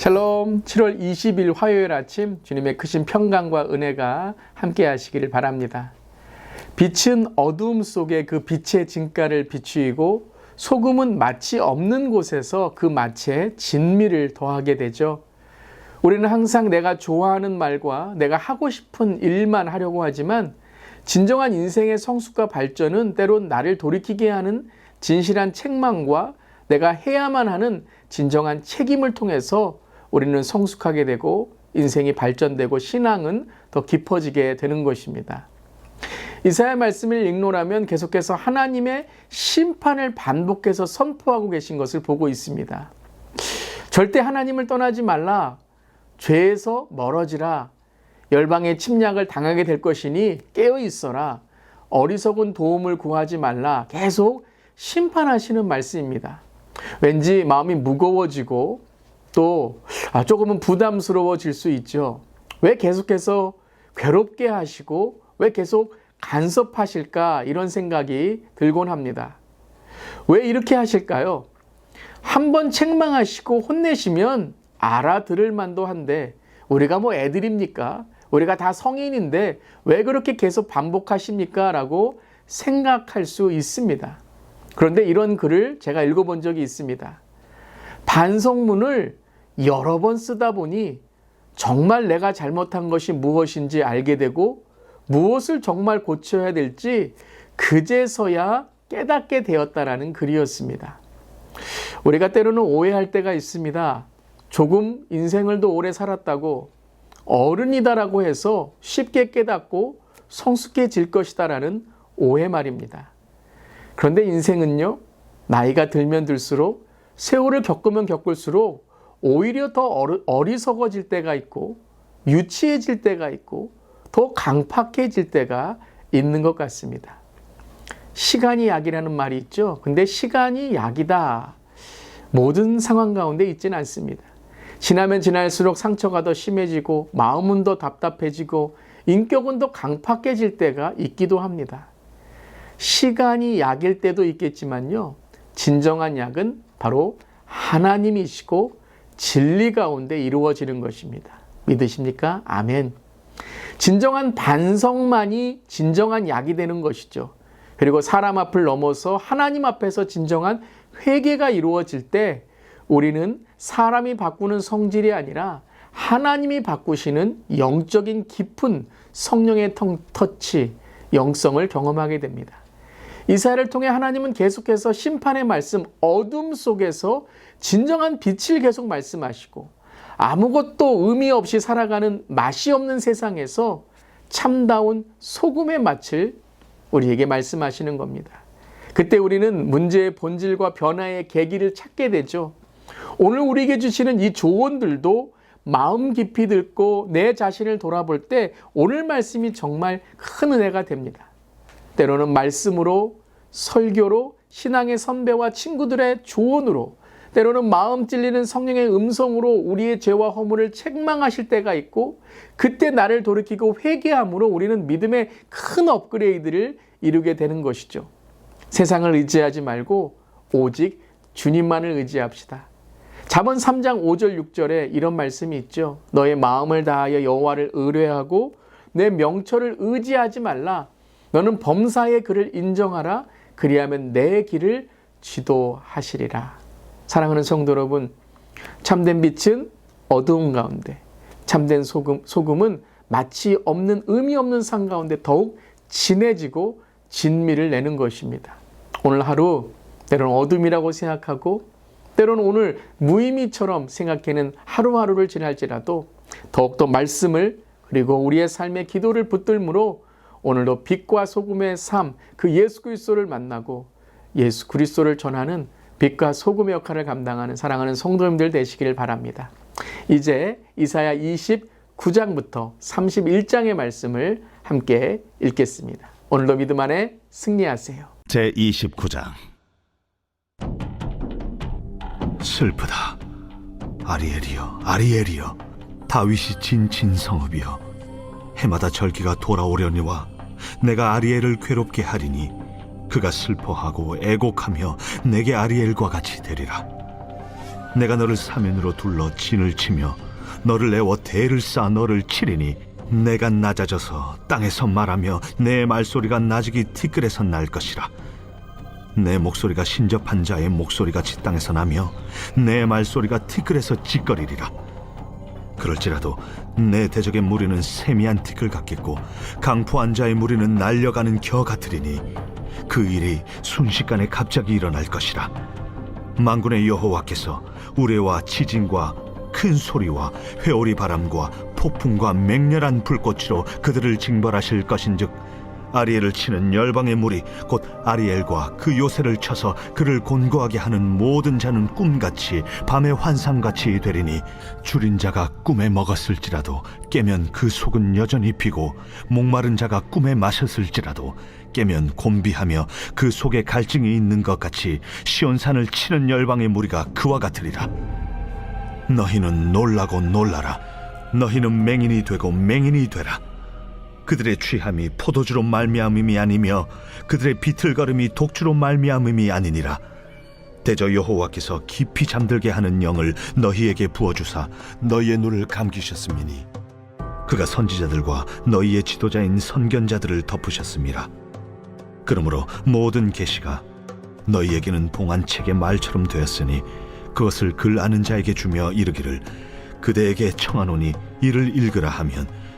샬롬 7월 20일 화요일 아침 주님의 크신 평강과 은혜가 함께 하시기를 바랍니다. 빛은 어두움 속에 그 빛의 진가를 비추이고 소금은 마치 없는 곳에서 그 마치에 진미를 더하게 되죠. 우리는 항상 내가 좋아하는 말과 내가 하고 싶은 일만 하려고 하지만 진정한 인생의 성숙과 발전은 때론 나를 돌이키게 하는 진실한 책망과 내가 해야만 하는 진정한 책임을 통해서 우리는 성숙하게 되고 인생이 발전되고 신앙은 더 깊어지게 되는 것입니다. 이사야 말씀을 읽노라면 계속해서 하나님의 심판을 반복해서 선포하고 계신 것을 보고 있습니다. 절대 하나님을 떠나지 말라. 죄에서 멀어지라. 열방의 침략을 당하게 될 것이니 깨어 있어라. 어리석은 도움을 구하지 말라. 계속 심판하시는 말씀입니다. 왠지 마음이 무거워지고 또 아, 조금은 부담스러워질 수 있죠. 왜 계속해서 괴롭게 하시고 왜 계속 간섭하실까 이런 생각이 들곤 합니다. 왜 이렇게 하실까요? 한번 책망하시고 혼내시면 알아들을 만도 한데 우리가 뭐 애들입니까? 우리가 다 성인인데 왜 그렇게 계속 반복하십니까? 라고 생각할 수 있습니다. 그런데 이런 글을 제가 읽어본 적이 있습니다. 반성문을 여러 번 쓰다 보니 정말 내가 잘못한 것이 무엇인지 알게 되고 무엇을 정말 고쳐야 될지 그제서야 깨닫게 되었다라는 글이었습니다. 우리가 때로는 오해할 때가 있습니다. 조금 인생을 더 오래 살았다고 어른이다라고 해서 쉽게 깨닫고 성숙해질 것이다라는 오해 말입니다. 그런데 인생은요, 나이가 들면 들수록 세월을 겪으면 겪을수록 오히려 더 어리석어질 때가 있고 유치해질 때가 있고 더 강팍해질 때가 있는 것 같습니다. 시간이 약이라는 말이 있죠. 근데 시간이 약이다. 모든 상황 가운데 있지는 않습니다. 지나면 지날수록 상처가 더 심해지고 마음은 더 답답해지고 인격은 더 강팍해질 때가 있기도 합니다. 시간이 약일 때도 있겠지만요. 진정한 약은 바로 하나님이시고 진리 가운데 이루어지는 것입니다. 믿으십니까? 아멘. 진정한 반성만이 진정한 약이 되는 것이죠. 그리고 사람 앞을 넘어서 하나님 앞에서 진정한 회개가 이루어질 때 우리는 사람이 바꾸는 성질이 아니라 하나님이 바꾸시는 영적인 깊은 성령의 터치, 영성을 경험하게 됩니다. 이사야를 통해 하나님은 계속해서 심판의 말씀, 어둠 속에서 진정한 빛을 계속 말씀하시고 아무것도 의미 없이 살아가는 맛이 없는 세상에서 참다운 소금의 맛을 우리에게 말씀하시는 겁니다. 그때 우리는 문제의 본질과 변화의 계기를 찾게 되죠. 오늘 우리에게 주시는 이 조언들도 마음 깊이 듣고 내 자신을 돌아볼 때 오늘 말씀이 정말 큰 은혜가 됩니다. 때로는 말씀으로 설교로 신앙의 선배와 친구들의 조언으로 때로는 마음 찔리는 성령의 음성으로 우리의 죄와 허물을 책망하실 때가 있고 그때 나를 돌이키고 회개함으로 우리는 믿음의 큰 업그레이드를 이루게 되는 것이죠. 세상을 의지하지 말고 오직 주님만을 의지합시다. 잠언 3장 5절 6절에 이런 말씀이 있죠. 너의 마음을 다하여 여호와를 의뢰하고 내 명철을 의지하지 말라. 너는 범사의 그를 인정하라. 그리하면 내 길을 지도하시리라. 사랑하는 성도 여러분, 참된 빛은 어두운 가운데, 참된 소금, 소금은 마치 없는 의미 없는 상 가운데 더욱 진해지고 진미를 내는 것입니다. 오늘 하루 때로는 어둠이라고 생각하고 때로는 오늘 무의미처럼 생각하는 하루하루를 지날지라도 더욱더 말씀을 그리고 우리의 삶의 기도를 붙들므로 오늘도 빛과 소금의 삶, 그 예수 그리스도를 만나고 예수 그리스도를 전하는 빛과 소금의 역할을 감당하는 사랑하는 성도님들 되시기를 바랍니다. 이제 이사야 29장부터 31장의 말씀을 함께 읽겠습니다. 오늘도 믿음 안에 승리하세요. 제 29장 슬프다 아리엘이여 아리엘이여 다윗이 진친 성읍이여 해마다 절기가 돌아오려니와 내가 아리엘을 괴롭게 하리니 그가 슬퍼하고 애곡하며 내게 아리엘과 같이 되리라. 내가 너를 사면으로 둘러 진을 치며 너를 내워 대를 쌓아 너를 치리니 내가 낮아져서 땅에서 말하며 내 말소리가 나직이 티끌에서 날 것이라. 내 목소리가 신접한 자의 목소리같이 땅에서 나며 내 말소리가 티끌에서 찌꺼리리라 그럴지라도 내 대적의 무리는 세미한 티끌 같겠고 강포한 자의 무리는 날려가는 겨 같으리니 그 일이 순식간에 갑자기 일어날 것이라. 만군의 여호와께서 우레와 지진과 큰 소리와 회오리 바람과 폭풍과 맹렬한 불꽃으로 그들을 징벌하실 것인즉 아리엘을 치는 열방의 무리 곧 아리엘과 그 요새를 쳐서 그를 곤고하게 하는 모든 자는 꿈같이 밤의 환상같이 되리니 줄인 자가 꿈에 먹었을지라도 깨면 그 속은 여전히 비고 목마른 자가 꿈에 마셨을지라도 깨면 곤비하며 그 속에 갈증이 있는 것 같이 시온산을 치는 열방의 무리가 그와 같으리라. 너희는 놀라고 놀라라. 너희는 맹인이 되고 맹인이 되라 그들의 취함이 포도주로 말미암음이 아니며 그들의 비틀거림이 독주로 말미암음이 아니니라. 대저 여호와께서 깊이 잠들게 하는 영을 너희에게 부어주사 너희의 눈을 감기셨음이니 그가 선지자들과 너희의 지도자인 선견자들을 덮으셨음이라. 그러므로 모든 계시가 너희에게는 봉한 책의 말처럼 되었으니 그것을 글 아는 자에게 주며 이르기를 그대에게 청하노니 이를 읽으라 하면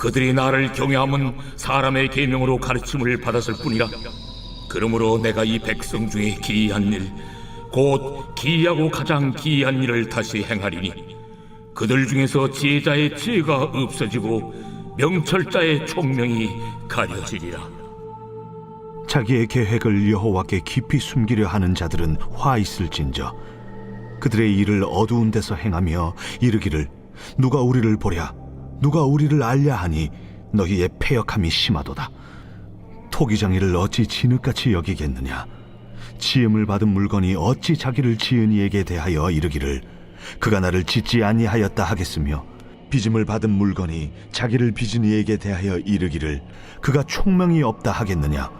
그들이 나를 경외함은 사람의 계명으로 가르침을 받았을 뿐이라. 그러므로 내가 이 백성 중에 기이한 일 곧 기이하고 가장 기이한 일을 다시 행하리니 그들 중에서 지혜자의 지혜가 없어지고 명철자의 총명이 가려지리라. 자기의 계획을 여호와께 깊이 숨기려 하는 자들은 화 있을진저 그들의 일을 어두운 데서 행하며 이르기를 누가 우리를 보랴 누가 우리를 알랴 하니 너희의 패역함이 심하도다. 토기장이를 어찌 진흙같이 여기겠느냐? 지음을 받은 물건이 어찌 자기를 지은 이에게 대하여 이르기를 그가 나를 짓지 아니하였다 하겠으며 빚음을 받은 물건이 자기를 빚은 이에게 대하여 이르기를 그가 총명이 없다 하겠느냐?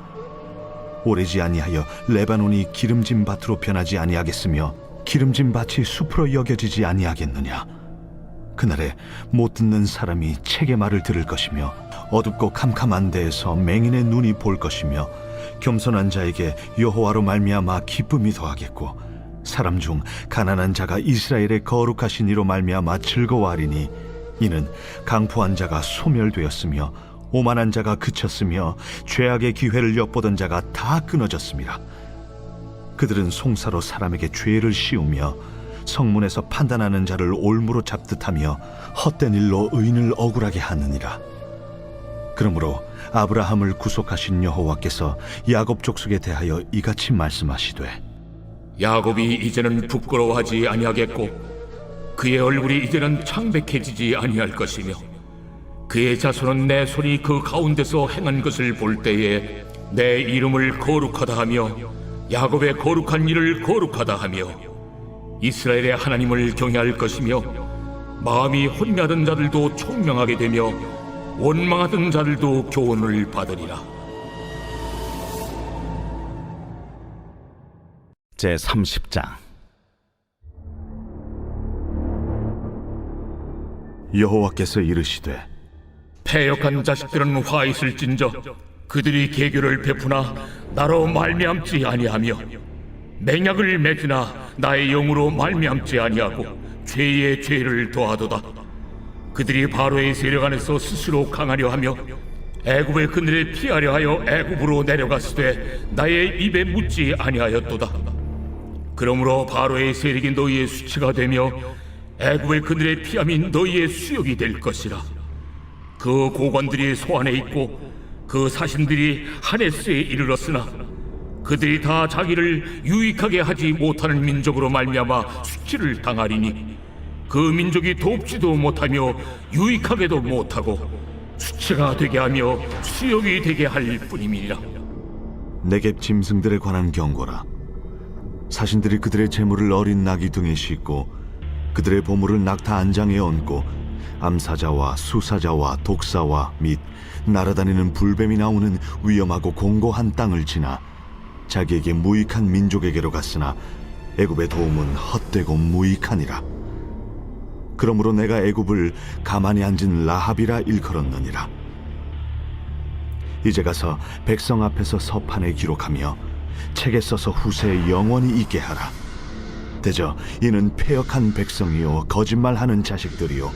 오래지 아니하여 레바논이 기름진 밭으로 변하지 아니하겠으며 기름진 밭이 숲으로 여겨지지 아니하겠느냐 그날에 못 듣는 사람이 책의 말을 들을 것이며 어둡고 캄캄한 데에서 맹인의 눈이 볼 것이며 겸손한 자에게 여호와로 말미암아 기쁨이 더하겠고 사람 중 가난한 자가 이스라엘의 거룩하신 이로 말미암아 즐거워하리니 이는 강포한 자가 소멸되었으며 오만한 자가 그쳤으며 죄악의 기회를 엿보던 자가 다 끊어졌습니다. 그들은 송사로 사람에게 죄를 씌우며 성문에서 판단하는 자를 올무로 잡듯하며 헛된 일로 의인을 억울하게 하느니라. 그러므로 아브라함을 구속하신 여호와께서 야곱 족속에 대하여 이같이 말씀하시되 야곱이 이제는 부끄러워하지 아니하겠고 그의 얼굴이 이제는 창백해지지 아니할 것이며 그의 자손은 내 손이 그 가운데서 행한 것을 볼 때에 내 이름을 거룩하다 하며 야곱의 거룩한 일을 거룩하다 하며 이스라엘의 하나님을 경외할 것이며 마음이 혼미하던 자들도 총명하게 되며 원망하던 자들도 교훈을 받으리라. 제 30장. 여호와께서 이르시되 패역한 자식들은 화 있을진저 그들이 계교를 베푸나 나로 말미암지 아니하며 맹약을 맺으나 나의 영으로 말미암지 아니하고 죄의 죄를 더하도다. 그들이 바로의 세력 안에서 스스로 강하려 하며 애굽의 그늘에 피하려 하여 애굽으로 내려갔으되 나의 입에 묻지 아니하였도다. 그러므로 바로의 세력이 너희의 수치가 되며 애굽의 그늘에 피함이 너희의 수욕이 될 것이라. 그 고관들이 소안에 있고 그 사신들이 하네스에 이르렀으나 그들이 다 자기를 유익하게 하지 못하는 민족으로 말미암아 수치를 당하리니 그 민족이 돕지도 못하며 유익하게도 못하고 수치가 되게 하며 수욕이 되게 할 뿐임이니라 내게 짐승들에 관한 경고라. 사신들이 그들의 재물을 어린 나귀 등에 싣고 그들의 보물을 낙타 안장에 얹고 암사자와 수사자와 독사와 및 날아다니는 불뱀이 나오는 위험하고 공고한 땅을 지나 자기에게 무익한 민족에게로 갔으나 애굽의 도움은 헛되고 무익하니라. 그러므로 내가 애굽을 가만히 앉은 라합이라 일컬었느니라. 이제 가서 백성 앞에서 서판에 기록하며 책에 써서 후세에 영원히 있게 하라. 대저 이는 패역한 백성이요 거짓말하는 자식들이요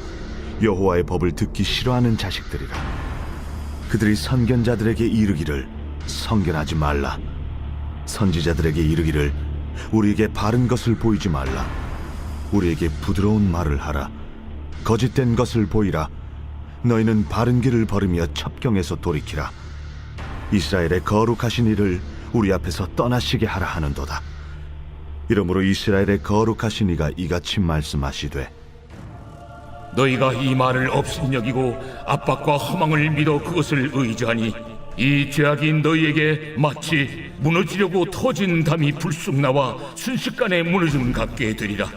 여호와의 법을 듣기 싫어하는 자식들이라. 그들이 선견자들에게 이르기를 선견하지 말라. 선지자들에게 이르기를 우리에게 바른 것을 보이지 말라. 우리에게 부드러운 말을 하라. 거짓된 것을 보이라. 너희는 바른 길을 걸으며 첩경에서 돌이키라. 이스라엘의 거룩하신 이를 우리 앞에서 떠나시게 하라 하는도다. 이러므로 이스라엘의 거룩하신 이가 이같이 말씀하시되 너희가 이 말을 없인 여기고 압박과 허망을 믿어 그것을 의지하니 이 죄악이 너희에게 마치 무너지려고 터진 담이 불쑥 나와 순식간에 무너짐 같게 되리라.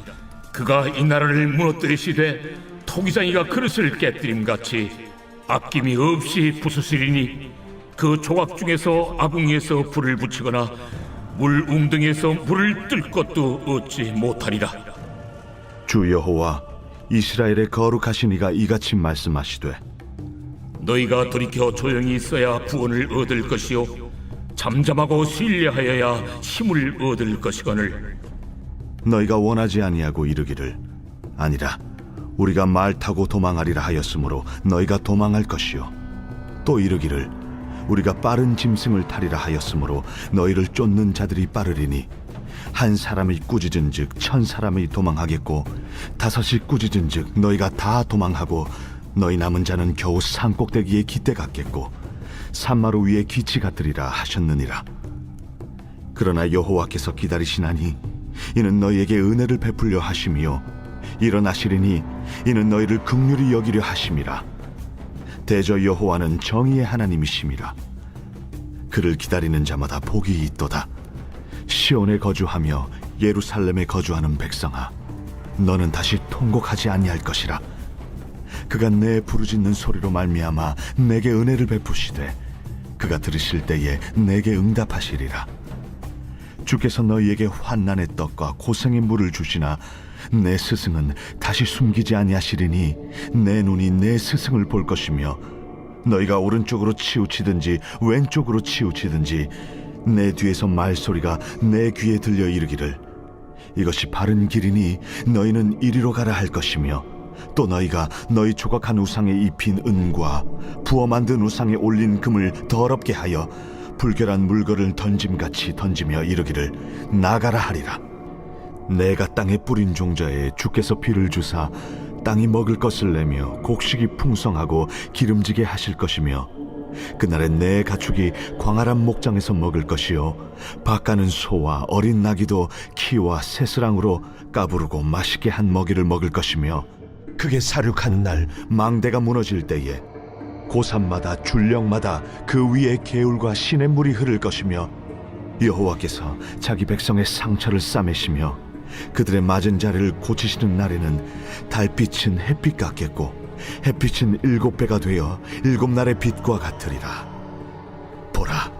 그가 이 나라를 무너뜨리시되 토기장이가 그릇을 깨뜨림 같이 아낌이 없이 부수시리니 그 조각 중에서 아궁이에서 불을 붙이거나 물 웅덩이에서 물을 뜰 것도 얻지 못하리라. 주 여호와 이스라엘의 거룩하신 이가 이같이 말씀하시되 너희가 돌이켜 조용히 있어야 구원을 얻을 것이요. 잠잠하고 신뢰하여야 힘을 얻을 것이거늘. 너희가 원하지 아니하고 이르기를 아니라 우리가 말 타고 도망하리라 하였으므로 너희가 도망할 것이요. 또 이르기를 우리가 빠른 짐승을 타리라 하였으므로 너희를 쫓는 자들이 빠르리니 한 사람이 꾸짖은즉 천 사람이 도망하겠고 다섯이 꾸짖은즉 너희가 다 도망하고 너희 남은 자는 겨우 산 꼭대기에 깃대 같겠고 산마루 위에 기치 같으리라 하셨느니라. 그러나 여호와께서 기다리시나니 이는 너희에게 은혜를 베풀려 하심이요 일어나시리니 이는 너희를 극률히 여기려 하심이라. 대저 여호와는 정의의 하나님이심이라. 그를 기다리는 자마다 복이 있도다. 시온에 거주하며 예루살렘에 거주하는 백성아 너는 다시 통곡하지 아니할 것이라 그가 내 부르짖는 소리로 말미암아 내게 은혜를 베푸시되 그가 들으실 때에 내게 응답하시리라. 주께서 너희에게 환난의 떡과 고생의 물을 주시나 내 스승은 다시 숨기지 아니하시리니 내 눈이 내 스승을 볼 것이며 너희가 오른쪽으로 치우치든지 왼쪽으로 치우치든지 내 뒤에서 말소리가 내 귀에 들려 이르기를 이것이 바른 길이니 너희는 이리로 가라 할 것이며 또 너희가 너희 조각한 우상에 입힌 은과 부어 만든 우상에 올린 금을 더럽게 하여 불결한 물건을 던짐같이 던지며 이르기를 나가라 하리라. 내가 땅에 뿌린 종자에 주께서 비를 주사 땅이 먹을 것을 내며 곡식이 풍성하고 기름지게 하실 것이며 그날에 내 가축이 광활한 목장에서 먹을 것이요 밭가는 소와 어린 나귀도 키와 새스랑으로 까부르고 맛있게 한 먹이를 먹을 것이며 그게 사륙하는 날 망대가 무너질 때에 고산마다 줄령마다 그 위에 개울과 시냇물이 흐를 것이며 여호와께서 자기 백성의 상처를 싸매시며 그들의 맞은 자를 고치시는 날에는 달빛은 햇빛 같겠고 햇빛은 일곱 배가 되어 일곱 날의 빛과 같으리라. 보라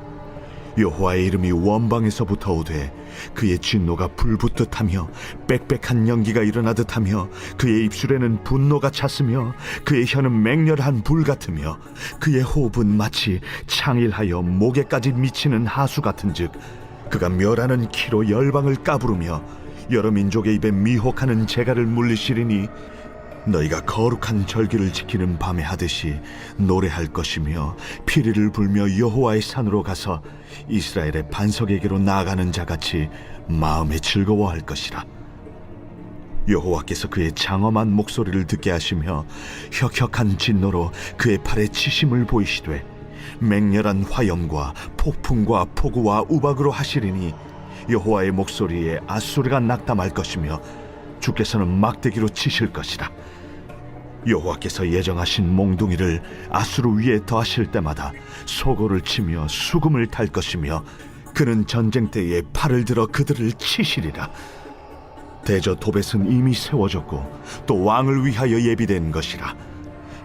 여호와의 이름이 원방에서부터 오되 그의 진노가 불붙듯 하며 빽빽한 연기가 일어나듯 하며 그의 입술에는 분노가 찼으며 그의 혀는 맹렬한 불 같으며 그의 호흡은 마치 창일하여 목에까지 미치는 하수 같은즉 그가 멸하는 키로 열방을 까부르며 여러 민족의 입에 미혹하는 재갈을 물리시리니 너희가 거룩한 절기를 지키는 밤에 하듯이 노래할 것이며 피리를 불며 여호와의 산으로 가서 이스라엘의 반석에게로 나아가는 자같이 마음에 즐거워할 것이라. 여호와께서 그의 장엄한 목소리를 듣게 하시며 혁혁한 진노로 그의 팔에 치심을 보이시되 맹렬한 화염과 폭풍과 폭우와 우박으로 하시리니 여호와의 목소리에 아수르가 낙담할 것이며 주께서는 막대기로 치실 것이라 여호와께서 예정하신 몽둥이를 아수르 위에 더하실 때마다 소고를 치며 수금을 탈 것이며 그는 전쟁 때에 팔을 들어 그들을 치시리라. 대저 도벳은 이미 세워졌고 또 왕을 위하여 예비된 것이라.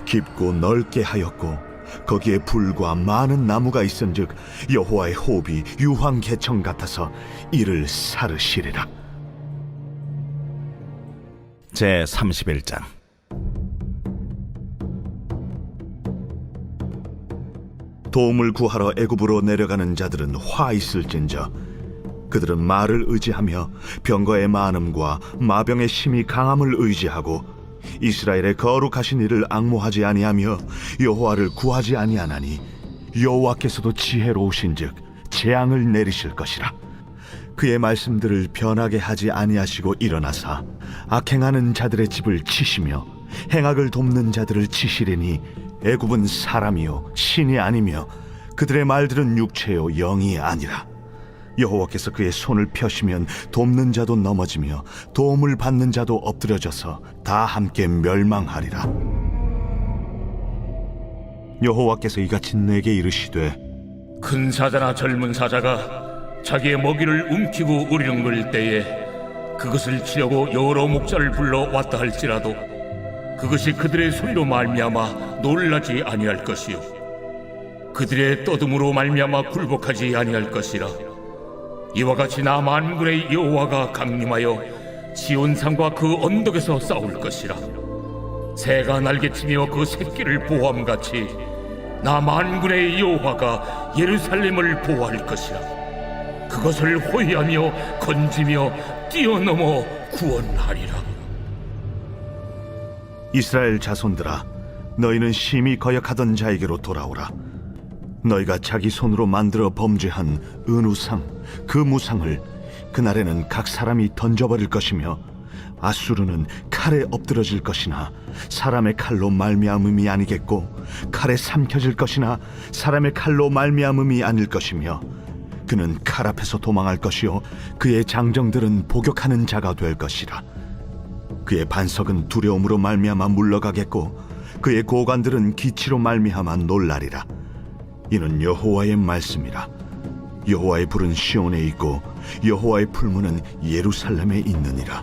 깊고 넓게 하였고 거기에 불과 많은 나무가 있은즉 여호와의 호흡이 유황 개청 같아서 이를 사르시리라. 제 31장 도움을 구하러 애굽으로 내려가는 자들은 화 있을진저 그들은 말을 의지하며 병거의 많음과 마병의 심히 강함을 의지하고 이스라엘의 거룩하신 이를 앙모하지 아니하며 여호와를 구하지 아니하나니 여호와께서도 지혜로우신즉 재앙을 내리실 것이라. 그의 말씀들을 변하게 하지 아니하시고 일어나사 악행하는 자들의 집을 치시며 행악을 돕는 자들을 치시리니 애굽은 사람이요 신이 아니며 그들의 말들은 육체요 영이 아니라. 여호와께서 그의 손을 펴시면 돕는 자도 넘어지며 도움을 받는 자도 엎드려져서 다 함께 멸망하리라. 여호와께서 이같이 내게 이르시되 큰 사자나 젊은 사자가 자기의 먹이를 움키고 우리는 때에 그것을 치려고 여러 목자를 불러 왔다 할지라도 그것이 그들의 소리로 말미암아 놀라지 아니할 것이요. 그들의 떠듬으로 말미암아 굴복하지 아니할 것이라. 이와 같이 나 만군의 여호와가 강림하여 지온산과 그 언덕에서 싸울 것이라. 새가 날개치며 그 새끼를 보호함같이 나 만군의 여호와가 예루살렘을 보호할 것이라. 그것을 호위하며 건지며 뛰어넘어 구원하리라 이스라엘 자손들아 너희는 심히 거역하던 자에게로 돌아오라. 너희가 자기 손으로 만들어 범죄한 은우상 그 무상을 그날에는 각 사람이 던져버릴 것이며 아수르는 칼에 엎드러질 것이나 사람의 칼로 말미암음이 아니겠고 칼에 삼켜질 것이나 사람의 칼로 말미암음이 아닐 것이며 그는 칼 앞에서 도망할 것이요 그의 장정들은 복역하는 자가 될 것이라 그의 반석은 두려움으로 말미암아 물러가겠고 그의 고관들은 기치로 말미암아 놀라리라. 이는 여호와의 말씀이라. 여호와의 불은 시온에 있고 여호와의 풀무는 예루살렘에 있느니라